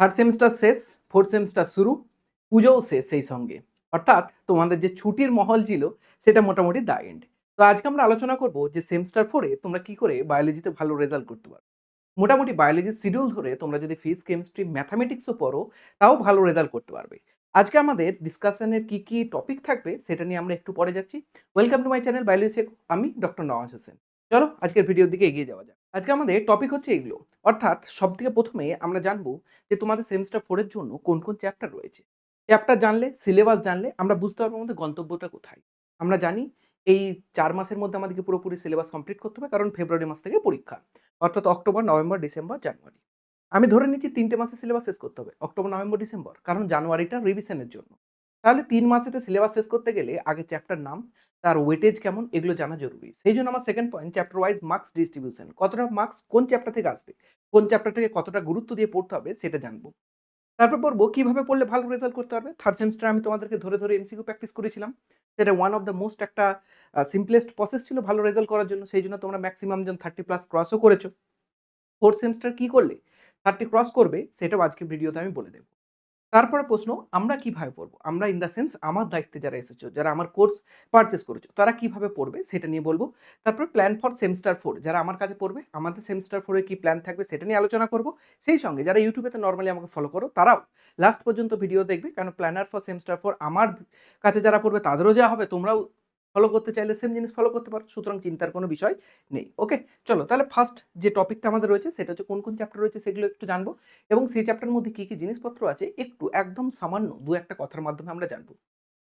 Third semester শেষ fourth semester শুরু, পুজোও শেষ সেই সঙ্গে। অর্থাৎ তোমাদের যে ছুটির মহল ছিল, সেটা মোটামুটি দা এন্ড তো আজকে আমরা আলোচনা করব যে সেমিস্টার ফোরে তোমরা কি করে বায়োলজিতে ভালো রেজাল্ট করতে পারো। মোটামুটি বায়োলজির শিডিউল ধরে তোমরা যদি ফিজিক্স কেমিস্ট্রি ম্যাথামেটিক্সও পড়ো, তাও ভালো রেজাল্ট করতে পারবে। আজকে আমাদের ডিসকাশনের কি কি টপিক থাকবে, সেটা নিয়ে আমরা একটু পরে যাচ্ছি। Welcome to my channel biology আমি ডক্টর নওয়াজ হোসেন। চলো আজকের ভিডিওর দিকে এগিয়ে যাওয়া যাক। আজকে আমাদের টপিক হচ্ছে এগুলো। অর্থাৎ সব থেকে প্রথমে আমরা জানব যে তোমাদের সেমিস্টার ফোরের জন্য কোন কোন চ্যাপ্টার রয়েছে। চ্যাপ্টার জানলে সিলেবাস জানলে আমরা বুঝতে পারব আমাদের গন্তব্যটা কোথায়। আমরা জানি এই চার মাসের মধ্যে আমাদেরকে পুরোপুরি সিলেবাস কমপ্লিট করতে হবে কারণ ফেব্রুয়ারি মাস থেকে পরীক্ষা। অর্থাৎ অক্টোবর নভেম্বর ডিসেম্বর জানুয়ারি আমি ধরে নিচ্ছি তিনটে মাসে সিলেবাস শেষ করতে হবে অক্টোবর নভেম্বর ডিসেম্বর কারণ জানুয়ারিটা রিভিশনের জন্য। তাহলে তিন মাসেতে সিলেবাস শেষ করতে গেলে আগে চ্যাপ্টার নাম তার ওয়েটেজ কেমন, এগুলো জানা জরুরি। সেই জন্য আমার second point chapter wise marks distribution কতটা মার্কস কোন চ্যাপ্টার থেকে আসবে, কোন চ্যাপ্টার থেকে কতটা গুরুত্ব দিয়ে পড়তে হবে, সেটা জানব। তারপর পড়ব, কীভাবে পড়লে ভালো রেজাল্ট করতে পারবে থার্ড সেমিস্টার আমি তোমাদেরকে ধরে ধরে এমসিকিউ প্র্যাকটিস করেছিলাম। সেটা ওয়ান অফ দ্য মোস্ট একটা সিম্পলেস্ট প্রসেস ছিল ভালো রেজাল্ট করার জন্য। সেই জন্য তোমরা ম্যাক্সিমাম জন থার্টি প্লাস ক্রসও করেছ। ফোর্থ সেমিস্টার কী করলে? থার্টি ক্রস করবে, সেটাও আজকে ভিডিওতে আমি বলে দেবো। তারপরে প্রশ্ন, আমরা কীভাবে পড়ব? আমরা ইন দ্য সেন্স আমার দায়িত্বে যারা এসেছ, যারা আমার কোর্স পারচেস করেছ, তারা কীভাবে পড়বে সেটা নিয়ে বলব। তারপর প্ল্যান ফর সেমিস্টার ফোর যারা আমার কাছে পড়বে, আমাদের সেমিস্টার ফোরে কি প্ল্যান থাকবে সেটা নিয়ে আলোচনা করব। সেই সঙ্গে যারা ইউটিউবেতে নর্মালি আমাকে ফলো করো, তারাও লাস্ট পর্যন্ত ভিডিও দেখবে কারণ প্ল্যানার ফর সেমিস্টার ফোর আমার কাছে যারা পড়বে, তাদেরও যা হবে, তোমরাও ফলো করতে চাইলে সেম জিনিস ফলো করতে পারো, সুতরাং চিন্তার কোনো বিষয় নেই। ওকে চলো, তাহলে ফার্স্ট যে টপিকটা আমাদের রয়েছে, সেটা হচ্ছে কোন কোন চ্যাপ্টার রয়েছে, সেগুলো একটু জানব। এবং সেই চ্যাপ্টার মধ্যে কী কী জিনিসপত্র আছে, একটু একদম সামান্য দু একটা কথার মাধ্যমে আমরা জানব।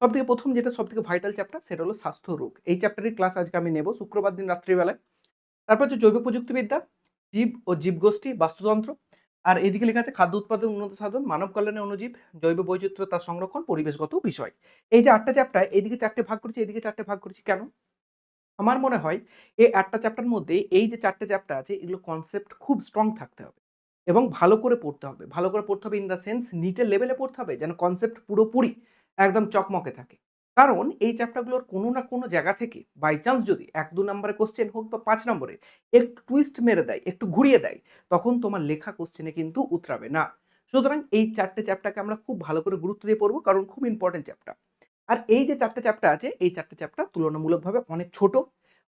সব থেকে প্রথম যেটা সব থেকে ভাইটাল চ্যাপ্টার সেটা হলো স্বাস্থ্য রোগ। এই চ্যাপ্টারের ক্লাস আজকে আমি নেব শুক্রবার দিন রাত্রিবেলায়। তারপর হচ্ছে জৈব প্রযুক্তিবিদ্যা, জীব ও জীবগোষ্ঠী বাস্তুতন্ত্র। আর এদিকে লেখা আছে, খাদ্য উৎপাদন উন্নত সাধন, মানব কল্যাণে অনুজীব জৈব বৈচিত্র্য, তার সংরক্ষণ পরিবেশগত বিষয়। এই যে আটটা চ্যাপ্টার এইদিকে চারটে ভাগ করেছি, এদিকে চারটে ভাগ করেছি, কেন? আমার মনে হয় এই আটটা চ্যাপ্টার মধ্যে এই যে চারটে চ্যাপ্টার আছে, এগুলো কনসেপ্ট খুব স্ট্রং থাকতে হবে এবং ভালো করে পড়তে হবে। ভালো করে পড়তে হবে ইন দ্য সেন্স নিটের লেভেলে পড়তে হবে, যেন কনসেপ্ট পুরোপুরি একদম চকমকে থাকে। কারণ এই চ্যাপ্টারগুলোর কোনো না কোনো জায়গা থেকে বাই চান্স যদি এক দু নম্বরে কোশ্চেন হোক বা পাঁচ নম্বরে একটু টুইস্ট মেরে দেয়, একটু ঘুরিয়ে দেয়, তখন তোমার লেখা কোশ্চেনে কিন্তু উতরাবে না। সুতরাং এই চারটে চ্যাপ্টারকে আমরা খুব ভালো করে গুরুত্ব দিয়ে পড়ব কারণ খুব ইম্পর্টেন্ট চ্যাপ্টার আর এই যে চারটে চ্যাপ্টার আছে, এই চারটে চ্যাপ্টার তুলনামূলকভাবে অনেক ছোট,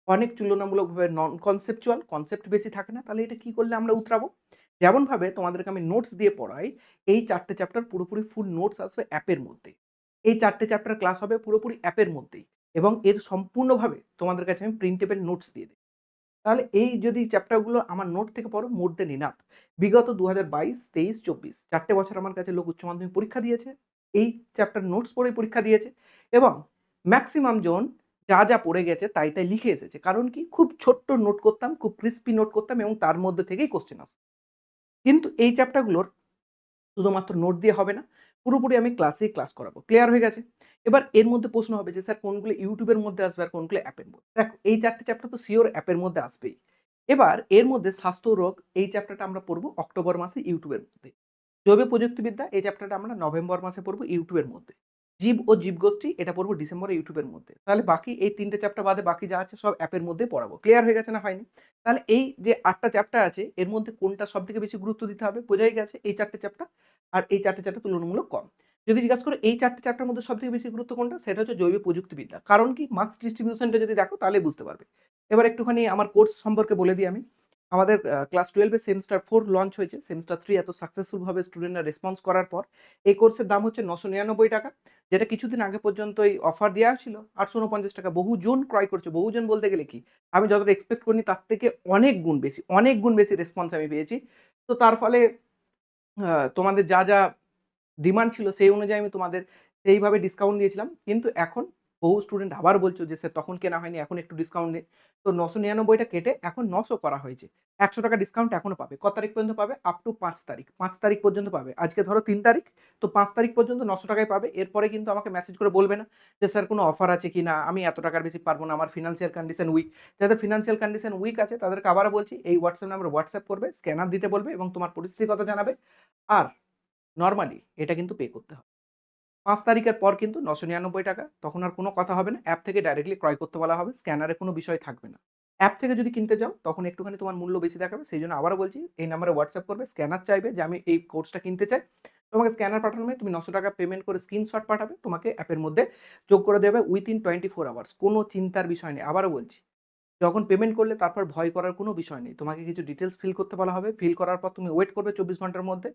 অনেক তুলনামূলকভাবে নন কনসেপচুয়াল কনসেপ্ট বেশি থাকে না, তাহলে এটা কি করলে আমরা উতরাবো? যেমনভাবে তোমাদেরকে আমি নোটস দিয়ে পড়াই, এই চারটে চ্যাপ্টার পুরোপুরি ফুল নোটস আসবে অ্যাপের মধ্যে। এই চারটে চ্যাপ্টার ক্লাস হবে পুরোপুরি অ্যাপের মধ্যেই এবং এর সম্পূর্ণভাবে তোমাদের কাছে আমি প্রিন্টেবল নোটস দিয়ে দিই তাহলে এই যদি চ্যাপ্টারগুলো আমার নোট থেকে পড়ো মোর দেন ইনাফ বিগত দু হাজার বাইশ, তেইশ, চব্বিশ, চারটে বছর আমার কাছে লোক উচ্চ মাধ্যমিক পরীক্ষা দিয়েছে। এই চ্যাপ্টার নোটস পড়েই পরীক্ষা দিয়েছে এবং ম্যাক্সিমাম জন যা যা পড়ে গেছে তাই তাই লিখে এসেছে। কারণ কি? খুব ছোট্ট নোট করতাম, খুব ক্রিস্পি নোট করতাম এবং তার মধ্যে থেকেই কোশ্চেন আসতো। কিন্তু এই চ্যাপ্টারগুলোর শুধুমাত্র নোট দিয়ে হবে না পুরোপুরি আমি ক্লাসে ক্লাস করাবো। ক্লিয়ার হয়ে গেছে? এবার এর মধ্যে প্রশ্ন হবে যে, স্যার, কোনগুলো ইউটিউবের মধ্যে আসবে আর কোনগুলো অ্যাপের মধ্যে? দেখো, এই চারটে চ্যাপ্টার তো সিওর অ্যাপের মধ্যে আসবেই। এবার এর মধ্যে স্বাস্থ্য রোগ, এই চ্যাপ্টারটা আমরা পড়ব অক্টোবর মাসে ইউটিউবের মধ্যে। জৈব প্রযুক্তিবিদ্যা, এই চ্যাপ্টারটা আমরা নভেম্বর মাসে পড়ব ইউটিউবের মধ্যে। জীব ও জীবগোষ্ঠী, এটা পড়ব ডিসেম্বরে ইউটিউবের মধ্যে। তাহলে বাকি এই তিনটে চ্যাপ্টার বাদে বাকি যা আছে সব অ্যাপের মধ্যে পড়াবো। ক্লিয়ার হয়ে গেছে না হয়নি? তাহলে এই যে আটটা চ্যাপ্টার আছে, এর মধ্যে কোনটা সব থেকে বেশি গুরুত্ব দিতে হবে বোঝাই গেছে এই চারটে চ্যাপ্টার, আর এই চারটে চ্যাপ্টার তুলনামূলক কম। যদি জিজ্ঞাসা করো এই চারটে চ্যাপ্টার মধ্যে সব থেকে বেশি গুরুত্ব কোনটা, সেটা হচ্ছে জৈব প্রযুক্তিবিদ্যা। কারণ কি? মার্কস ডিস্ট্রিবিউশনটা যদি দেখো তাহলে বুঝতে পারবে। এবার একটুখানি আমার কোর্স সম্পর্কে বলে দিই আমি। আমাদের ক্লাস টুয়েলভে সেমিস্টার ফোর লঞ্চ হয়েছে। সেমিস্টার থ্রি এত সাকসেসফুলভাবে স্টুডেন্টরা রেসপন্স করার পর, এই কোর্সের দাম হচ্ছে নশো নিরানব্বই টাকা, যেটা কিছুদিন আগে পর্যন্ত এই অফার দেওয়া ছিল আটশো উনপঞ্চাশ টাকা। বহুজন ক্রয় করছে। বহুজন বলতে গেলে কি, আমি যতটা এক্সপেক্ট করিনি, তার থেকে অনেক গুণ বেশি, অনেক গুণ বেশি রেসপন্স আমি পেয়েছি। তো তার ফলে তোমাদের যা যা ডিমান্ড ছিল, সেই অনুযায়ী আমি তোমাদের সেইভাবে ডিসকাউন্ট দিয়েছিলাম। কিন্তু এখন বহু স্টুডেন্ট আবার বলছো যে, স্যার, তখন কেনা হয়নি, এখন একটু ডিসকাউন্ট নেই তো নশো নিরানব্বইটা কেটে এখন নশো করা হয়েছে। একশো টাকা ডিসকাউন্ট এখনও পাবে। কত তারিখ পর্যন্ত পাবে? আপ টু পাঁচ তারিখ। পাঁচ তারিখ পর্যন্ত পাবে। আজকে ধরো তিন তারিখ, তো পাঁচ তারিখ পর্যন্ত নশো টাকায় পাবে। এরপরে কিন্তু আমাকে মেসেজ করে বলবে না যে, স্যার, কোনো অফার আছে কি না? আমি এত টাকার বেশি পারব না। আমার ফিনান্সিয়াল কন্ডিশন উইক যাদের ফিনান্সিয়াল কন্ডিশন উইক আছে, তাদেরকে আবারও বলছি, এই হোয়াটসঅ্যাপ নাম্বার হোয়াটসঅ্যাপ করবে স্ক্যানার দিতে বলবে এবং তোমার পরিস্থিতির কথা জানাবে। আর নর্মালি এটা কিন্তু পে করতে হবে। পাঁচ তারিখের পর কিন্তু নশো নিরানব্বই টাকা। তখন আর কোনো কথা হবে না। অ্যাপ থেকে ডাইরেক্টলি ক্রয় করতে বলা হবে। স্ক্যানারে কোনো বিষয় থাকবে না। অ্যাপ থেকে যদি কিনতে যাও, তখন একটুখানি তোমার মূল্য বেশি দেখাবে। সেই জন্য আবারও বলছি, এই নাম্বারে হোয়াটসঅ্যাপ করবে। স্ক্যানার চাইবে যে আমি এই কোর্সটা কিনতে চাই। তোমাকে স্ক্যানার পাঠানো তুমি নশো টাকা পেমেন্ট করে স্ক্রিনশট পাঠাবে। তোমাকে অ্যাপের মধ্যে যোগ করে দেবে উইথিন টোয়েন্টি ফোর আওয়ার্স কোনো চিন্তার বিষয় নেই। আবারও বলছি যখন পেমেন্ট করলে তারপর ভয় করার কোনো বিষয় নেই। তোমাকে কিছু ডিটেলস ফিল করতে বলা হবে। ফিল করার পর তুমি ওয়েট করবে চব্বিশ ঘণ্টার মধ্যে,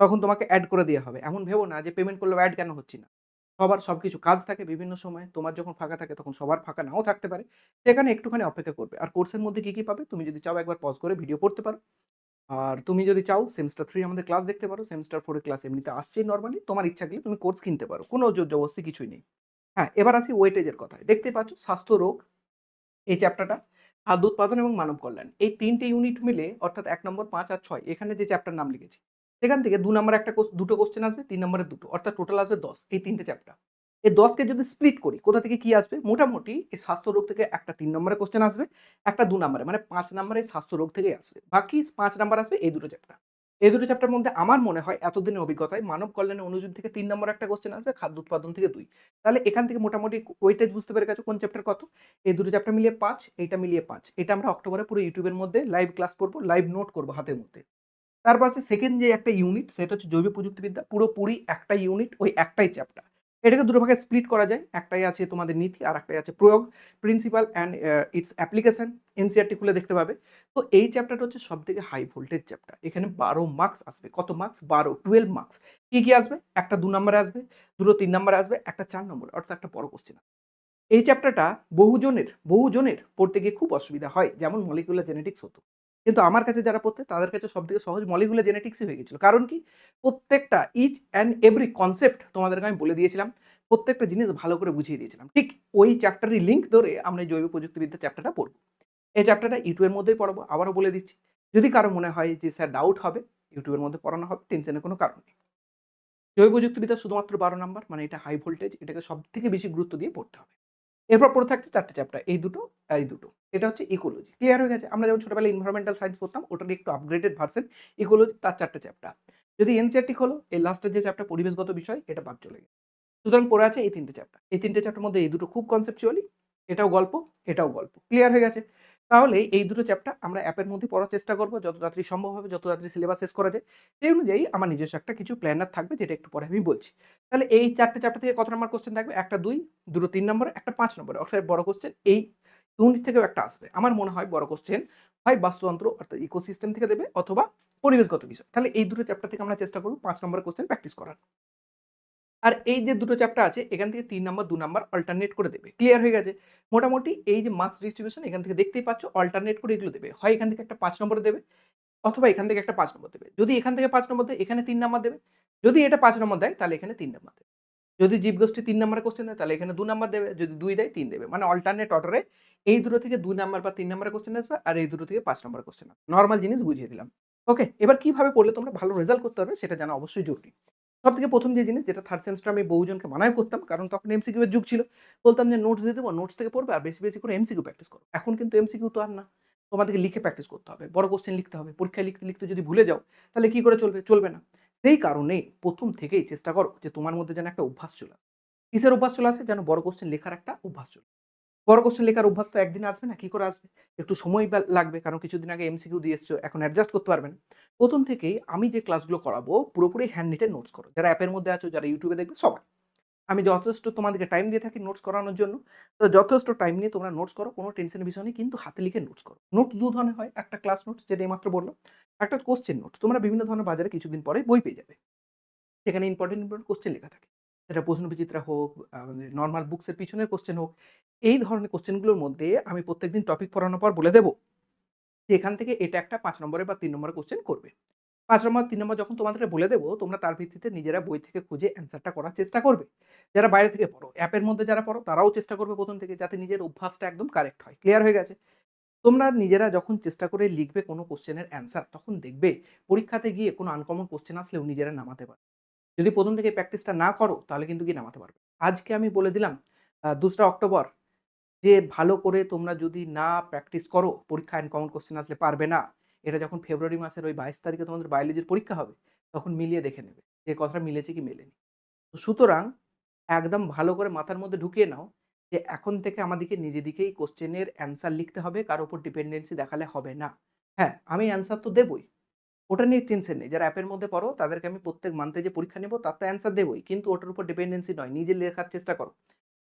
তখন তোমাকে অ্যাড করে দেওয়া হবে। এমন ভেবো না যে পেমেন্ট করলে অ্যাড কেন হচ্ছে না। সবার সব কিছু কাজ থাকে বিভিন্ন সময়। তোমার যখন ফাঁকা থাকে তখন সবার ফাঁকা নাও থাকতে পারে। সেখানে একটুখানি অপেক্ষা করবে। আর কোর্সের মধ্যে কী কী পাবে? তুমি যদি চাও একবার পজ করে ভিডিও পড়তে পারো। আর তুমি যদি চাও সেমিস্টার থ্রি আমাদের ক্লাস দেখতে পারো। সেমিস্টার ফোরের ক্লাস এমনিতে আসছেই নর্মালি তোমার ইচ্ছা গেলে তুমি কোর্স কিনতে পারো। কোনো জোর জবস্তি কিছুই নেই। হ্যাঁ এবার আসি ওয়েটেজের কথায়। দেখতে পাচ্ছ স্বাস্থ্য রোগ, এই চ্যাপ্টারটা খাদ্য উৎপাদন এবং মানব কল্যাণ। এই তিনটে ইউনিট মিলে অর্থাৎ এক নম্বর, পাঁচ আর ছয়, এখানে যে চ্যাপ্টার নাম লিখেছি, সেখান থেকে দু নম্বর একটা দুটো কোশ্চেন আসবে, তিন নম্বরের দুটো, অর্থাৎ টোটাল আসবে দশ, এই তিনটে চ্যাপ্টার এই দশকে যদি স্প্লিট করি, কোথা থেকে কি আসবে? মোটামুটি এই স্বাস্থ্য রোগ থেকে একটা তিন নম্বরের কোশ্চেন আসবে, একটা দু নম্বরে মানে পাঁচ নম্বরে স্বাস্থ্য রোগ থেকে আসবে। বাকি পাঁচ নম্বর আসবে এই দুটো চ্যাপ্টার এই দুটো চ্যাপ্টার মধ্যে আমার মনে হয় এতদিনের অভিজ্ঞতায় মানব কল্যাণের অনুযোগ থেকে তিন নম্বর একটা কোশ্চেন আসবে, খাদ্য উৎপাদন থেকে দুই। তাহলে এখান থেকে মোটামুটি ওয়েটেজ বুঝতে পেরে গেছো কোন চ্যাপ্টার কত? এই দুটো চ্যাপ্টার মিলিয়ে পাঁচ, এইটা মিলিয়ে পাঁচ। এটা আমরা অক্টোবরে পুরো ইউটিউবের মধ্যে লাইভ ক্লাস করব লাইভ নোট করব হাতের মধ্যে। তার পাশে সেকেন্ড যে একটা ইউনিট সেটা হচ্ছে জৈব প্রযুক্তিবিদ্যা পুরোপুরি একটা ইউনিট ওই একটাই চ্যাপ্টার এটাকে দুটো ভাগে স্প্লিট করা যায়। একটাই আছে তোমাদের নীতি, আর একটাই আছে প্রয়োগ principal and its application NCERT খুলে দেখতে পাবে। তো এই চ্যাপ্টারটা হচ্ছে সব থেকে হাই ভোল্টেজ চ্যাপ্টার এখানে বারো মার্কস আসবে। কত মার্কস বারো টুয়েলভ মার্কস কি কি আসবে? একটা দু নম্বরে আসবে, দুটো তিন নম্বরে আসবে, একটা চার নম্বরে অর্থাৎ একটা বড় কোশ্চেন এই চ্যাপ্টারটা বহুজনের বহুজনের পড়তে গিয়ে খুব অসুবিধা হয়। যেমন মলিকুলার জেনেটিক্স হতো। কিন্তু আমার কাছে যারা পড়তে, তাদের কাছে সব থেকে সহজ মলিকুলার জেনেটিক্সই হয়ে গেছিল। কারণ কি? প্রত্যেকটা ইচ অ্যান্ড এভরি কনসেপ্ট তোমাদেরকে আমি বলে দিয়েছিলাম, প্রত্যেকটা জিনিস ভালো করে বুঝিয়ে দিয়েছিলাম। ঠিক ওই চ্যাপ্টারই লিঙ্ক ধরে আমরা জৈব প্রযুক্তিবিদ্যা চ্যাপ্টারটা পড়ব। এই চ্যাপ্টারটা ইউটিউবের মধ্যেই পড়াবো, আবারও বলে দিচ্ছি। যদি কারও মনে হয় যে, স্যার ডাউট হবে ইউটিউবের মধ্যে পড়ানো হবে টেনশনের কোনো কারণ নেই। জৈব প্রযুক্তিবিদ্যা শুধুমাত্র বারো নাম্বার মানে এটা হাই ভোল্টেজ এটাকে সব থেকে বেশি গুরুত্ব দিয়ে পড়তে হবে। এরপর পড়ে থাকছে চারটে চ্যাপ্টার এই দুটো এই দুটো। এটা হচ্ছে ইকোলজি ক্লিয়ার হয়ে গেছে? আমরা যেমন ছোটবেলায় ইনভারমেন্টাল সায়েন্স পড়তাম ওটার একটু আপগ্রেডেড ভার্সন ইকোলজি তার চারটে চ্যাপ্টার যদি এনসিআরটি হলো, এই লাস্টের যে চ্যাপ্টার পরিবেশগত বিষয়, এটা বাদ চলে গেছে। সুতরাং পড়ে আছে এই তিনটে চ্যাপ্টার এই তিনটে চ্যাপ্টার মধ্যে এই দুটো খুব কনসেপচুয়ালি এটাও গল্প এটাও গল্প। ক্লিয়ার হয়ে গেছে? তাহলে এই দুটো চ্যাপ্টার আমরা অ্যাপের মধ্যে পড়ার চেষ্টা করব, যত তাড়াতাড়ি সম্ভব হবে, যত তাড়াতাড়ি সিলেবাস শেষ করা যায়। সেই অনুযায়ী আমার নিজস্ব একটা কিছু প্ল্যানার থাকবে, যেটা একটু পরে আমি বলছি। তাহলে এই চারটে চ্যাপ্টার থেকে কত নম্বর কোশ্চেন থাকবে? একটা দুই, দুটো তিন নম্বর একটা পাঁচ নম্বর অর্থাৎ বড় কোশ্চেন এই ইউনিট থেকেও একটা আসবে। আমার মনে হয় বড় কোশ্চেন হয় বাস্তুতন্ত্র অর্থাৎ ইকোসিস্টেম থেকে দেবে অথবা পরিবেশগত বিষয়। তাহলে এই দুটো চ্যাপ্টার থেকে আমরা চেষ্টা করব পাঁচ নম্বর কোশ্চেন প্র্যাকটিস করার। আর এই যে দুটো চ্যাপ্টার আছে, এখান থেকে তিন নম্বর দু নম্বর অল্টারনেট করে দেবে। ক্লিয়ার হয়ে গেছে? মোটামুটি এই যে মার্কস ডিস্ট্রিবিউশন এখান থেকে দেখতেই পাচ্ছ অল্টারনেট করে এগুলো দেবে। হয় এখান থেকে একটা পাঁচ নম্বর দেবে, অথবা এখান থেকে একটা পাঁচ নম্বর দেবে। যদি এখান থেকে পাঁচ নম্বর দেয়, এখানে তিন নম্বর দেবে। যদি এটা পাঁচ নম্বর দেয়, তাহলে এখানে তিন নম্বর দেবে। যদি জীবগোষ্ঠী তিন নম্বরের কোশ্চেন দেয় তাহলে এখানে দু নম্বর দেবে, যদি দুই দেয়, তিন দেবে। মানে অল্টারনেট অর্ডারে এই দুটো থেকে দুই নম্বর বা তিন নম্বরের কোশ্চেন আসবে, আর এই দুটো থেকে পাঁচ নম্বরের কোশ্চেন আসবে। নর্মাল জিনিস বুঝিয়ে দিলাম। ওকে এবার কীভাবে পড়লে তোমরা ভালো রেজাল্ট করতে পারবে, সেটা জানা অবশ্যই জরুরি। সব থেকে প্রথম যে জিনিস, যেটা থার্ড সেমিস্টার আমি বহুজনকে মানায় করতাম, কারণ তখন এমসিকিউ এর যুগ ছিল। বলতাম যে নোটস দিয়ে দেবো নোটস থেকে পড়বে, আর বেশি বেশি করে এমসিকিউ প্র্যাকটিস করো। এখন কিন্তু এমসিকিউ তো আর না। তোমাদেরকে লিখে প্র্যাকটিস করতে হবে। বড় কোশ্চেন লিখতে হবে। পরীক্ষায় লিখতে লিখতে যদি ভুলে যাও, তাহলে কি করে চলবে? চলবে না। সেই কারণে প্রথম থেকেই চেষ্টা করো যে তোমার মধ্যে যেন একটা অভ্যাস চলে আসে। কিসের অভ্যাস চলে আসে? যেন বড় কোশ্চেন লেখার একটা অভ্যাস চলে। বড় কোশ্চেন লেখার অভ্যাস তো একদিন আসবে না, কি করে আসবে? একটু সময় লাগবে, কারণ কিছুদিন আগে এমসিকিউ দিয়ে এসছো, এখন অ্যাডজাস্ট করতে পারবে না। প্রথম থেকেই আমি যে ক্লাসগুলো করাবো, পুরোপুরি হ্যান্ড নিটে নোটস করো। যারা অ্যাপের মধ্যে আছো, যারা ইউটিউবে দেখবে, সবাই। আমি যথেষ্ট তোমাদেরকে টাইম দিয়ে থাকি নোটস করানোর জন্য। তো যথেষ্ট টাইম নিয়ে তোমরা নোটস করো, কোনো টেনশনের বিষয় নেই, কিন্তু হাতে লিখে নোটস করো। নোট দু ধরনের হয়, একটা ক্লাস নোটস যেটা এইমাত্র বলল একটা কোশ্চেন নোট তোমরা বিভিন্ন ধরনের বাজারে কিছুদিন পরে বই পেয়ে যাবে। সেখানে ইম্পর্টেন্ট ইম্পর্টেন্ট কোশ্চেন লেখা থাকে। সেটা প্রশ্ন বিচিত্রা হোক নর্মাল বুকসের পিছনের কোশ্চেন হোক, এই ধরনের কোশ্চেনগুলোর মধ্যে আমি প্রত্যেকদিন টপিক পড়ানোর পর বলে দেবো। যে এখান থেকে এটা একটা পাঁচ নম্বরে বা তিন নম্বরের কোশ্চেন করবে। পাঁচ নম্বর, তিন নম্বর যখন তোমাদেরকে বলে দেবো, তোমরা তার ভিত্তিতে নিজেরা বই থেকে খুঁজে অ্যান্সারটা করার চেষ্টা করবে। যারা বাইরে থেকে পড়ো অ্যাপের মধ্যে যারা পড়ো, তারাও চেষ্টা করবে প্রথম থেকে যাতে নিজের অভ্যাসটা একদম কারেক্ট হয়। ক্লিয়ার হয়ে গেছে? তোমরা নিজেরা যখন চেষ্টা করে লিখবে কোনো কোশ্চেনের অ্যান্সার তখন দেখবে পরীক্ষাতে গিয়ে কোনো আনকমন কোশ্চেন আসলেও নিজেরা নামাতে পারবে। যদি প্রথম থেকে প্র্যাকটিসটা না করো, তাহলে কিন্তু গিয়ে নামাতে পারবে। আজকে আমি বলে দিলাম দোসরা অক্টোবর, যে ভালো করে তোমরা যদি না প্র্যাকটিস করো, পরীক্ষা আনকমন কোশ্চেন আসলে পারবে না এটা যখন ফেব্রুয়ারি মাসের ওই বাইশ তারিখে তোমাদের বায়োলজির পরীক্ষা হবে তখন মিলিয়ে দেখে নেবে যে কথাটা মিলেছে কি মেলেনি তো সুতরাং একদম ভালো করে মাথার মধ্যে ঢুকিয়ে নাও যে এখন থেকে আমাদেরকে নিজেদিকেই কোশ্চেনের অ্যান্সার লিখতে হবে, কারও ওপর ডিপেন্ডেন্সি দেখালে হবে না। হ্যাঁ, আমি অ্যান্সার তো দেবই। ওটা নিয়ে টেনশন নেই। যারা অ্যাপের মধ্যে পড়ো তাদেরকে আমি প্রত্যেক মান্থে যে পরীক্ষা নেব তার তো অ্যান্সার দেবই। কিন্তু ওটার উপর ডিপেন্ডেন্সি নয়। নিজে লেখার চেষ্টা করো।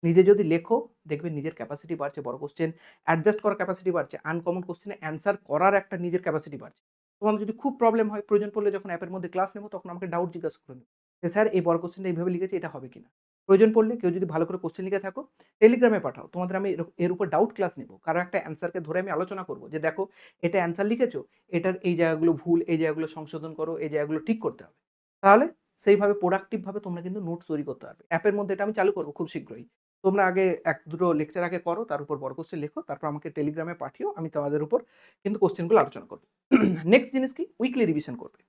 নিজে যদি লেখো দেখবে নিজের ক্যাপাসিটি বাড়ছে, বড় কোশ্চেন অ্যাডজাস্ট করার ক্যাপাসিটি বাড়ছে, আনকমন কোশ্চেনে অ্যান্সার করার একটা নিজের ক্যাপাসিটি বাড়ছে। তোমাদের যদি খুব প্রবলেম হয়, প্রয়োজন পড়লে যখন অ্যাপের মধ্যে ক্লাস নেব তখন আমাকে ডাউট জিজ্ঞাসা করে নেবে। স্যার এই বড় কোশ্চেনটা এইভাবে লিখেছে এটা হবে কিনা? প্রয়োজন পড়লে কেউ যদি ভালো করে কোশ্চেন লিখে থাকো, টেলিগ্রামে পাঠাও। তোমাদের আমি এর এর উপর ডাউট ক্লাস নেব কারও একটা অ্যান্সারকে ধরে আমি আলোচনা করব যে দেখো এটা অ্যান্সার লিখেছো, এটার এই জায়গাগুলো ভুল, এই জায়গাগুলো সংশোধন করো, এই জায়গাগুলো ঠিক করতে হবে। তাহলে সেইভাবে প্রোডাক্টিভভাবে তোমরা কিন্তু নোটস তৈরি করতে পারবে। অ্যাপের মধ্যে এটা আমি চালু করব খুব শীঘ্রই। তোমরা আগে এক দুটো লেকচার আগে করো, তার উপর বড় কোশ্চেন লেখো, তারপর আমাকে টেলিগ্রামে পাঠিও। আমি তোমাদের উপর কিন্তু কোশ্চেনগুলো আলোচনা করব নেক্সট জিনিস কি? উইকলি রিভিশন করবে।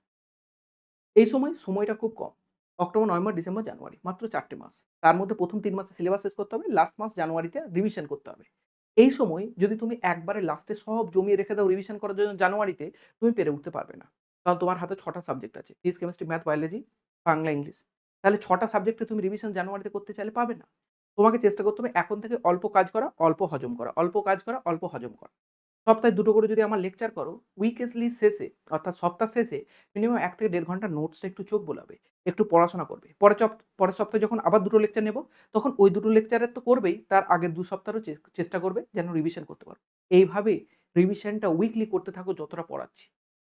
এই সময় সময়টা খুব কম। অক্টোবর, নভেম্বর, ডিসেম্বর, জানুয়ারি মাত্র চারটে মাস। তার মধ্যে ১ম ৩ মাসে সিলেবাস শেষ করতে হবে। লাস্ট মাস জানুয়ারিতে রিভিশন করতে হবে। এই সময় যদি তুমি একবারে লাস্টে সব জমিয়ে রেখে দাও রিভিশন করার জন্য জানুয়ারিতে, তুমি পেরে উঠতে পারবে না। কারণ তোমার হাতে ছটা সাবজেক্ট আছে। Physics, chemistry, math, biology, Bangla, English. তাহলে ছটা সাবজেক্টে তুমি রিভিশন জানুয়ারিতে করতে চাইলে পাবে না। তোমাকে চেষ্টা করতে হবে এখন থেকে অল্প কাজ করা, অল্প হজম করা, অল্প কাজ করা, অল্প হজম করা। সপ্তাহে দুটো করে যদি আমার লেকচার করো, উইকেসলি শেষে অর্থাৎ সপ্তাহ শেষে মিনিমাম এক থেকে দেড় ঘণ্টা নোটসটা একটু চোখ বোলাবে। একটু পড়াশোনা করবে। পরে পরের সপ্তাহে যখন আবার দুটো লেকচার নেব, তখন ওই দুটো লেকচারের তো করবেই, তার আগে দু সপ্তাহেরও চে চেষ্টা করবে যেন রিভিশন করতে পারো। এইভাবে রিভিশনটা উইকলি করতে থাকো যতটা পড়াচ্ছি।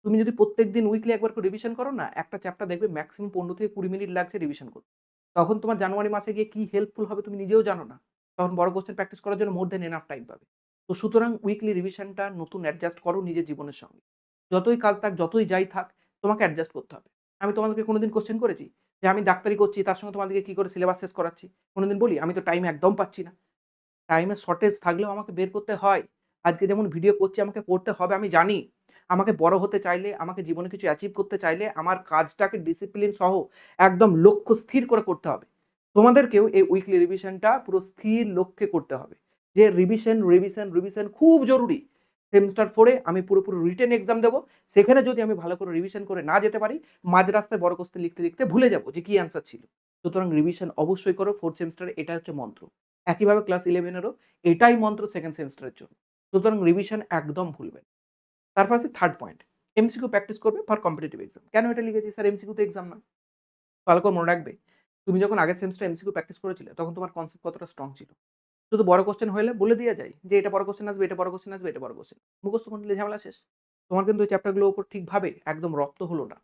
তুমি যদি প্রত্যেক দিন উইকলি একবার করে রিভিশন করো না, একটা চ্যাপ্টার দেখবে ম্যাক্সিমাম ১৫ থেকে ২০ মিনিট লাগছে রিভিশন করতে। তখন তোমার জানুয়ারি মাসে গিয়ে কি হেল্পফুল হবে তুমি নিজেও জানো না। তখন বড় কোশ্চেন প্র্যাকটিস করার জন্য মোর দ্যান এনাফ টাইম পাবে। তো সুতরাং উইকলি রিভিশনটা নতুন অ্যাডজাস্ট করো নিজের জীবনের সঙ্গে। যতই কাজ থাক, যতই যাই থাক, তোমাকে অ্যাডজাস্ট করতে হবে। আমি তোমাদেরকে কোনোদিন কোশ্চেন করেছি? যে আমি ডাক্তারি করছি তার সঙ্গে তোমাদেরকে কি করে সিলেবাস শেষ করাচ্ছি? কোনোদিন বলি? আমি তো টাইম একদম পাচ্ছি না। টাইমের শর্টেজ থাকলেও আমাকে বের করতে হয়। আজকে যেমন ভিডিও করছি আমাকে করতে হবে আমি জানি। আমাকে বড় হতে চাইলে, আমাকে জীবনে কিছু অ্যাচিভ করতে চাইলে আমার কাজটাকে ডিসিপ্লিন সহ একদম লক্ষ্য স্থির করে করতে হবে। তোমাদেরকেও এই উইকলি রিভিশনটা পুরো স্থির লক্ষ্যে করতে হবে। যে রিভিশন, রিভিশন, রিভিশন খুব জরুরি। সেমিস্টার ফোরে আমি পুরোপুরি রিটেন এক্সাম দেবো সেখানে যদি আমি ভালো করে রিভিশন করে না যেতে পারি, মাঝ রাস্তায় বড় কোশ্চেন লিখতে, লিখতে ভুলে যাব যে কি অ্যান্সার ছিল। সুতরাং রিভিশন অবশ্যই করো 4th সেমিস্টারে এটা হচ্ছে মন্ত্র। একইভাবে ক্লাস ইলেভেনেরও এটাই মন্ত্র সেকেন্ড সেমিস্টারের জন্য। সুতরাং রিভিশন একদম ভুলবে না। তারপর আছে থার্ড পয়েন্ট। এমসিকিউ প্র্যাকটিস করবে ফর কম্পিটিটিভ এক্সাম। কেন এটা লিখেছি? স্যার এমসিকিউ তো এক্সাম না। ভালো করে মনে রাখবে। তুমি যখন আগের সেমিস্টারে এমসিকিউ প্র্যাকটিস করেছিলে, তখন তোমার কনসেপ্ট কতটা স্ট্রং ছিল? শুধু বড় কোশ্চেন হলে বলে দেওয়া যায় যে এটা বড় কোশ্চেন আসবে, এটা বড় কোশ্চেন আসবে, এটা বড় কোশ্চেন। মুখস্থ করে নিলে ঝামেলা শেষ। তোমার কিন্তু ওই চ্যাপ্টারগুলোর উপর ঠিকভাবে একদম রপ্ত হলো না।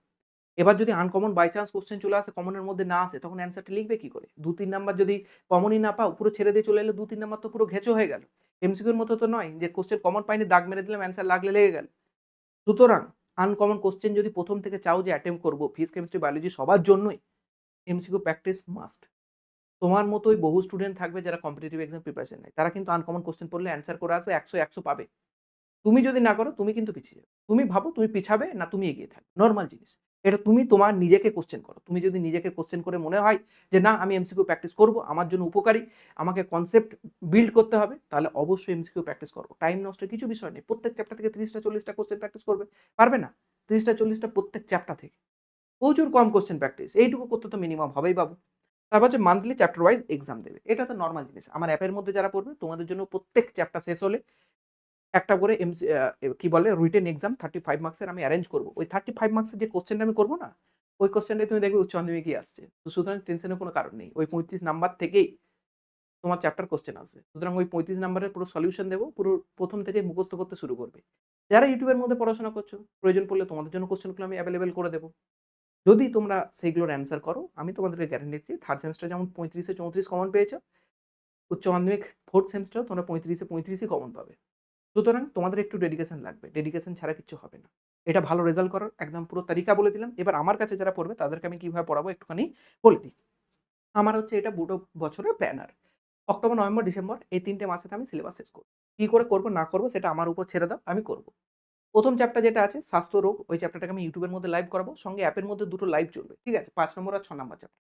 এবার যদি আনকমন বাই চান্স কোশ্চেন চলে আসে, কমনের মধ্যে না আসে, তখন অ্যান্সারটা লিখবে কি করে? ২-৩ নাম্বার যদি কমনই না পাও, পুরো ছেড়ে দিয়ে চলে এলে ২-৩ নাম্বার তো পুরো ঘেঁচো হয়ে গেল। এমসিকিউর মতো তো নয় যে কোশ্চেন কমন পাইনি দাগ মেরে দিলাম অ্যান্সার লাগলে লেগে গেল। সুতরাং আনকমন কোশ্চেন যদি প্রথম থেকে চাও যে অ্যাটেম্প করব ফিজিক্স, কেমিস্ট্রি, বায়োলজি সবার জন্যই এমসিকিউ প্র্যাকটিস মাস্ট। তোমার মতোই বহু স্টুডেন্ট থাকবে যারা কম্পিটিটিভ এক্সাম প্রিপারেশন নেয়। তারা কিন্তু আনকমন কোশ্চেন পড়লে অ্যান্সার করে আসবে একশো একশো পাবে। তুমি যদি না করো তুমি কিন্তু পিছিয়ে যাবে। তুমি ভাবো তুমি পিছাবে না তুমি এগিয়ে থাকবে। নর্মাল জিনিস। এটা তুমি তোমার নিজেকে কোশ্চেন করো। তুমি যদি নিজেকে কোশ্চেন করে মনে হয় যে না আমি এমসিকিউ প্র্যাকটিস করব, আমার জন্য উপকারী, আমাকে কনসেপ্ট বিল্ড করতে হবে, তাহলে অবশ্যই এমসিকিউ প্র্যাকটিস করো। টাইম নষ্টের কিছু বিষয় নেই। প্রত্যেক চ্যাপ্টার থেকে ৩০ চল্লিশটা ৪০ টা কোশ্চেন প্র্যাকটিস করবে। পারবে না? ৩০ টা ৪০ টা প্রত্যেক চ্যাপ্টার থেকে। প্রচুর কম কোশ্চেন প্র্যাকটিস। এইটুকু করতে তো মিনিমাম হবেই বাবু। তারপর হচ্ছে মান্থলি চ্যাপ্টার ওয়াইজ এক্সাম দেবে। এটা তো নর্মাল জিনিস। আমার অ্যাপের মধ্যে যারা পড়বে তোমাদের জন্য প্রত্যেক চ্যাপ্টার শেষ হলে একটা করে এমসি কি বলে রিটেন এক্সাম 35 মার্কসের আমি অ্যারেঞ্জ করব ওই 35 মার্কসের যে কোশ্চেনটা আমি করব না? ওই কোশ্চেনটাই তুমি দেখবে উচ্চ মাধ্যমিকেই আসছে। তো সুতরাং টেনশনের কোনো কারণ নেই। ওই ৩৫ নাম্বার থেকেই তোমার চ্যাপ্টার কোশ্চেন আসবে। সুতরাং ওই ৩৫ নাম্বারের পুরো সলিউশন দেবো পুরো প্রথম থেকে মুখস্থ করতে শুরু করবে। যারা ইউটিউবের মধ্যে পড়াশোনা করছ, প্রয়োজন পড়লে তোমাদের জন্য কোশ্চেনগুলো আমি অ্যাভেলেবেল করে দেবো যদি তোমরা সেইগুলোর অ্যান্সার করো, আমি তোমাদেরকে গ্যারান্টি দিচ্ছি থার্ড সেমিস্টারে যেমন পঁয়ত্রিশে চৌত্রিশ কমন পেয়েছ, উচ্চ মাধ্যমিক 4th সেমিস্টারেও তোমরা পঁয়ত্রিশে পঁয়ত্রিশই কমন পাবে। সুতরাং তোমাদের একটু ডেডিকেশন লাগবে। ডেডিকেশন ছাড়া কিছু হবে না। এটা ভালো রেজাল্ট করার একদম পুরো তালিকা বলে দিলাম। এবার আমার কাছে যারা পড়বে তাদেরকে আমি কীভাবে পড়াবো একটুখানি বলে দিই। আমার হচ্ছে এটা পুরো বছরের প্ল্যানার। অক্টোবর, নভেম্বর, ডিসেম্বর এই ৩ টে মাসেতে আমি সিলেবাস শেষ করব। কি করে করব না করব সেটা আমার উপর ছেড়ে দাও, আমি করব। প্রথম চ্যাপ্টার যেটা আছে স্বাস্থ্য রোগ, ওই চ্যাপ্টারটাকে আমি ইউটিউবের মধ্যে লাইভ করাবো। সঙ্গে অ্যাপের মধ্যে দুটো লাইভ চলবে। ঠিক আছে? পাঁচ নম্বর আর ছ নম্বর চ্যাপ্টার।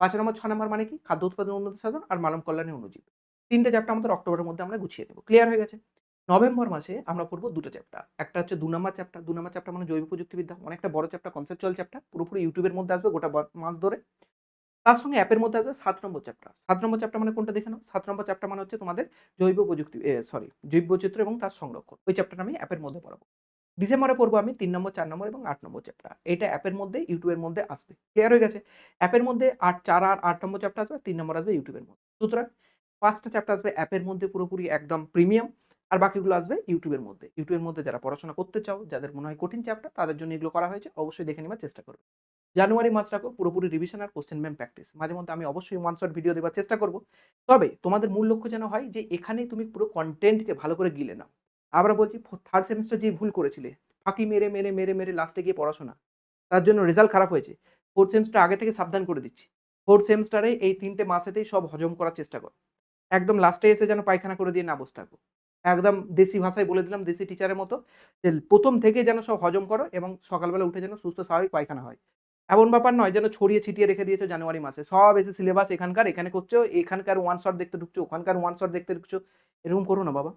পাঁচ নম্বর ছ নম্বর মানে কি? খাদ্য উৎপাদন উন্নতি সাধন আর মানব কল্যাণে অণুজীব। ৩ টে চ্যাপ্টার আমাদের অক্টোবরের মধ্যে আমরা গুছিয়ে নেব। ক্লিয়ার হয়ে গেছে? নভেম্বর মাসে আমরা পড়ব ২ টো চ্যাপ্টার। একটা হচ্ছে দু নাম্বার চ্যাপ্টার। দু নাম্বার চ্যাপ্টার মানে জৈব প্রযুক্তিবিদ্যা। অনেকটা বড় চ্যাপ্টার কনসেপচুয়াল চ্যাপ্টার। পুরোপুরি ইউটিউবের মধ্যে আসবে গোটা মাস ধরে। তার সঙ্গে অ্যাপের মধ্যে আসবে সাত নম্বর চ্যাপ্টার। সাত নম্বর চ্যাপ্টার মানে কোনটা দেখে নাও? সাত নম্বর চ্যাপ্টার মানে হচ্ছে তোমাদের জৈব প্রযুক্তি সরি জৈব জৈববৈচিত্র্য এবং তার সংরক্ষণ। ওই চ্যাপ্টারটা আমি অ্যাপের মধ্যে পড়াবো। ডিসেম্বরে পড়ব আমি তিন নম্বর, চার নম্বর এবং আট নম্বর চ্যাপ্টার। এটা অ্যাপের মধ্যে ইউটিউবের মধ্যে আসবে। ক্লিয়ার হয়ে গেছে? অ্যাপের মধ্যে ৮ ৪ আর আট নম্বর চ্যাপ্টার আসবে, তিন নম্বর আসবে ইউটিউবের মধ্যে। সুতরাং ৫ টা চ্যাপ্টার আসবে অ্যাপের মধ্যে পুরোপুরি একদম প্রিমিয়াম। আর বাকিগুলো আসবে ইউটিউবের মধ্যে। ইউটিউবের মধ্যে যারা পড়াশোনা করতে চাও, যাদের মনে হয় কঠিন চ্যাপ্টার তাদের জন্য এগুলো করা হয়েছে। অবশ্যই দেখে নেবার চেষ্টা করবে। জানুয়ারি মাস রাখো পুরোপুরি রিভিশন আর কোশ্চেন ব্যাংক প্র্যাকটিস। মাঝে মধ্যে আমি অবশ্যই ওয়ান শট ভিডিও দেওয়ার চেষ্টা করব। তবে তোমাদের মূল লক্ষ্য যেন হয় যে এখানেই তুমি পুরো কনটেন্টকে ভালো করে গিলে নাও। আবারও বলছি থার্ড সেমিস্টার যে ভুল করেছিলে, ফাঁকি মেরে, মেরে, মেরে, মেরে লাস্টে গিয়ে পড়াশোনা। তার জন্য রেজাল্ট খারাপ হয়েছে। ফোর্থ সেমেস্টার আগে থেকে সাবধান করে দিচ্ছি। ফোর্থ সেমেস্টারে এই তিনটে মাসেতেই সব হজম করার চেষ্টা করো। একদম লাস্টে এসে যেন পায়খানা করে দিয়ে না বসে থাকো। একদম দেশি ভাষায় বলে দিলাম দেশি টিচারের মতো যে প্রথম থেকে যেন সব হজম করো এবং সকালবেলা উঠে যেন সুস্থ স্বাভাবিক পায়খানা হয়। এমন ব্যাপার নয় যেন ছড়িয়ে ছিটিয়ে রেখে দিয়েছ জানুয়ারি মাসে। সব এসে সিলেবাস এখানকার এখানে করছ, এখানকার ওয়ান শট দেখতে ঢুকছো, ওখানকার ওয়ান শট দেখতে ঢুকছো। এরকম করো না বাবা।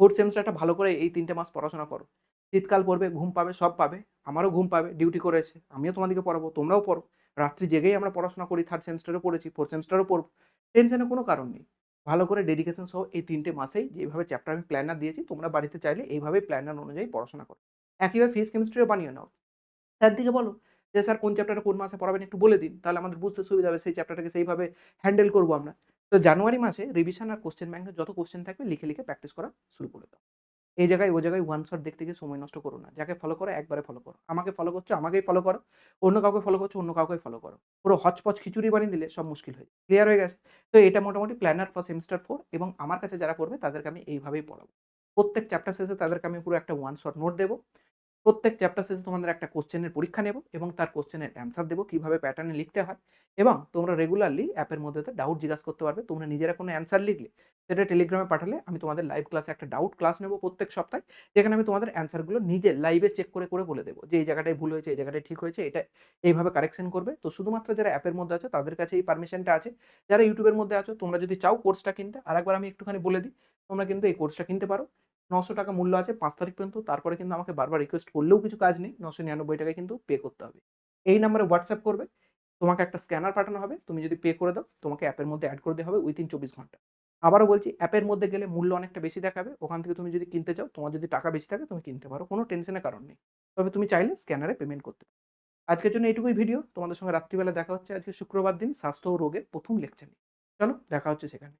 ফোর্থ সেমেস্টারটা ভালো করে এই তিনটে মাস পড়াশোনা করো। শীতকাল পড়বে, ঘুম পাবে, সব পাবে। আমারও ঘুম পাবে, ডিউটি করেছে। আমিও তোমাদেরকে পড়াবো, তোমরাও পড়ো। রাত্রি জেগেই আমরা পড়াশোনা করি, থার্ড সেমেস্টারেও পড়েছি, ফোর্থ সেমেস্টারেও পড়ব। টেনশনের কোনো কারণ নেই। ভালো করে ডেডিকেশন সহ এই তিনটে মাসেই যেভাবে চ্যাপ্টার আমি প্ল্যানার দিয়েছি তোমরা বাড়িতে চাইলে এইভাবে প্ল্যানার অনুযায়ী পড়াশোনা করো। একইভাবে ফিজিক্স, কেমিস্ট্রিও বানিয়ে নাও। তার স্যারদিকে বলো যে স্যার কোন চ্যাপ্টারটা কোন মাসে পড়াবেন একটু বলে দিন। তাহলে আমাদের বুঝতে সুবিধা হবে সেই চ্যাপ্টারটাকে সেইভাবে হ্যান্ডেল করব আমরা। তো জানুয়ারি মাসে রিভিশন আর কোশ্চেন ব্যাংকের যত কোশ্চেন থাকবে লিখে, লিখে প্র্যাকটিস করা শুরু করে দাও। এই জায়গায় ওই জায়গায় ওয়ান শট দেখতে গিয়ে সময় নষ্ট করো না। যাকে ফলো করো, একবারে ফলো করো। আমাকে ফলো করছ, আমাকেই ফলো করো। অন্য কাউকে ফলো করছ, অন্য কাউকে ফলো করো। পুরো হচপচ খিচুড়ি বানিয়ে দিলে সব মুশকিল হয়ে যায়। ক্লিয়ার হয়ে গেছে? তো এটা মোটামুটি প্ল্যানার ফর সেমিস্টার ফোর এবং আমার কাছে যারা পড়বে, তাদেরকে আমি এইভাবেই পড়াবো। প্রত্যেক চ্যাপ্টার শেষে তাদেরকে আমি পুরো একটা ওয়ান শট নোট দেবো। প্রত্যেক চ্যাপ্টার শেষে তোমাদের একটা কোয়েশ্চেনের পরীক্ষা নেব এবং তার কোশ্চেনের অ্যান্সার দেবো কীভাবে প্যাটার্নে লিখতে হয় এবং তোমরা রেগুলারলি অ্যাপের মধ্যে তো ডাউট জিজ্ঞাসা করতে পারবে। তোমরা নিজেরা কোনো অ্যান্সার লিখলে সেটা টেলিগ্রামে পাঠালে আমি তোমাদের লাইভ ক্লাসে একটা ডাউট ক্লাস নেব প্রত্যেক সপ্তাহে। যেখানে আমি তোমাদের অ্যান্সারগুলো নিজে লাইভে চেক করে, করে বলে দেবো যে এই জায়গাটায় ভুল হয়েছে, এই জায়গাটায় ঠিক হয়েছে, এটা এইভাবে কারেকশন করবে। তো শুধুমাত্র যারা অ্যাপের মধ্যে আছে তাদের কাছে এই পারমিশনটা আছে। যারা ইউটিউবের মধ্যে আছো তোমরা যদি চাও কোর্সটা কিনতে আরেকবার আমি একটুখানি বলে দিই। তোমরা কিন্তু এই কোর্সটা কিনতে পারো। ৳৯০০ মূল্য আছে, পাঁচ তারিখ পর্যন্ত। তারপরে কিন্তু আমাকে বারবার রিকোয়েস্ট করলেও কিছু কাজ নেই। ৳৯৯৯ কিন্তু পে করতে হবে। এই নাম্বারে হোয়াটসঅ্যাপ করবে। তোমাকে একটা স্ক্যানার পাঠানো হবে। তুমি যদি পে করে দাও, তোমাকে অ্যাপের মধ্যে অ্যাড করে দেওয়া হবে উইথিন ২৪ ঘণ্টা। আবারও বলছি অ্যাপের মধ্যে গেলে মূল্য অনেকটা বেশি দেখাবে। ওখান থেকে তুমি যদি কিনতে চাও, তোমার যদি টাকা বেশি থাকে, তুমি কিনতে পারো। কোনো টেনশনের কারণ নেই। তবে তুমি চাইলে স্ক্যানারে পেমেন্ট করতে পারো। আজকের জন্য এইটুকুই ভিডিও। তোমাদের সঙ্গে রাত্রিবেলা দেখা হচ্ছে আজকে শুক্রবার দিন স্বাস্থ্য ও রোগের প্রথম লেকচার। চলো, দেখা হচ্ছে সেখানে।